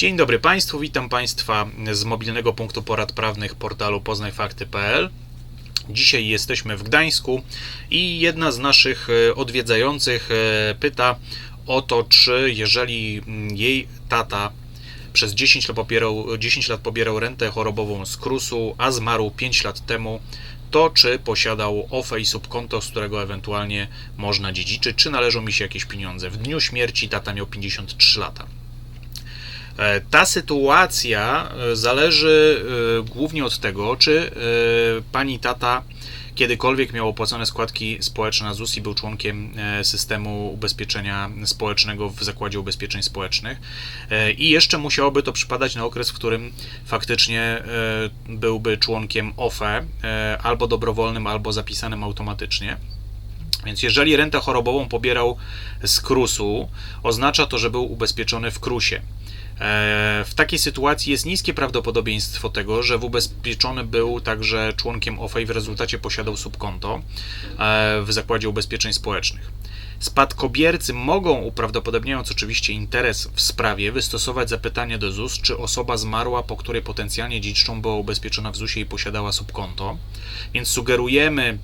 Dzień dobry Państwu, witam Państwa z mobilnego punktu porad prawnych portalu poznajfakty.pl. Dzisiaj jesteśmy w Gdańsku i jedna z naszych e, odwiedzających e, pyta o to, czy jeżeli mm, jej tata przez 10 lat pobierał, 10 lat pobierał rentę chorobową z KRUS-u, a zmarł 5 lat temu, to czy posiadał OFE i subkonto, z którego ewentualnie można dziedziczyć, czy należą mi się jakieś pieniądze. W dniu śmierci tata miał 53 lata. E, Ta sytuacja e, zależy e, głównie od tego, czy pani tata kiedykolwiek miał opłacone składki społeczne na ZUS i był członkiem systemu ubezpieczenia społecznego w Zakładzie Ubezpieczeń Społecznych. I jeszcze musiałoby to przypadać na okres, w którym faktycznie byłby członkiem OFE, albo dobrowolnym, albo zapisanym automatycznie. Więc jeżeli rentę chorobową pobierał z KRUS-u, oznacza to, że był ubezpieczony w KRUSie. E, W takiej sytuacji jest niskie prawdopodobieństwo tego, że w ubezpieczony był także członkiem OFE i w rezultacie posiadał subkonto e, w Zakładzie Ubezpieczeń Społecznych. Spadkobiercy mogą, uprawdopodobniając oczywiście interes w sprawie, wystosować zapytanie do ZUS, czy osoba zmarła, po której potencjalnie dziedziczą była ubezpieczona w ZUSie i posiadała subkonto. Więc sugerujemy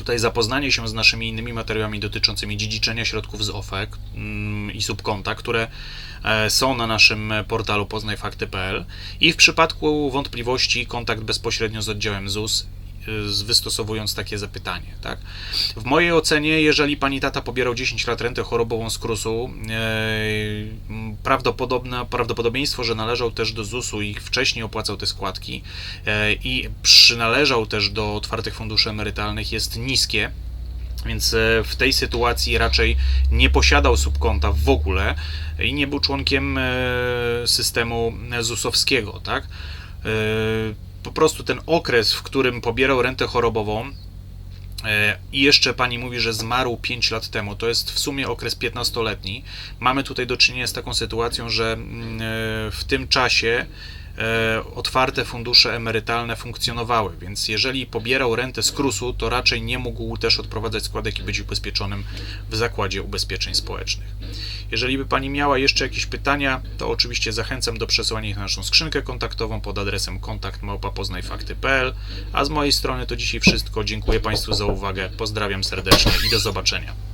tutaj zapoznanie się z naszymi innymi materiałami dotyczącymi dziedziczenia środków z OFE mm, i subkonta, które e, są na naszym portalu poznajfakty.pl i w przypadku wątpliwości kontakt bezpośrednio z oddziałem ZUS wystosowując takie zapytanie. Tak? W mojej ocenie, jeżeli pani tata pobierał 10 lat rentę chorobową z KRUS-u, e, prawdopodobne, prawdopodobieństwo, że należał też do ZUS-u i wcześniej opłacał te składki e, i przynależał też do otwartych funduszy emerytalnych jest niskie. Więc e, w tej sytuacji raczej nie posiadał subkonta w ogóle i nie był członkiem systemu ZUS-owskiego, tak? Po prostu ten okres, w którym pobierał rentę chorobową, E, I jeszcze pani mówi, że zmarł 5 lat temu. To jest w sumie okres 15-letni. Mamy tutaj do czynienia z taką sytuacją, że mm, e, w tym czasie otwarte fundusze emerytalne funkcjonowały, więc jeżeli pobierał rentę z KRUS-u, to raczej nie mógł też odprowadzać składek i być ubezpieczonym w Zakładzie Ubezpieczeń Społecznych. Jeżeli by pani miała jeszcze jakieś pytania, to oczywiście zachęcam do przesyłania ich na naszą skrzynkę kontaktową pod adresem kontakt@poznajfakty.pl. A z mojej strony to dzisiaj wszystko. Dziękuję Państwu za uwagę. Pozdrawiam serdecznie i do zobaczenia.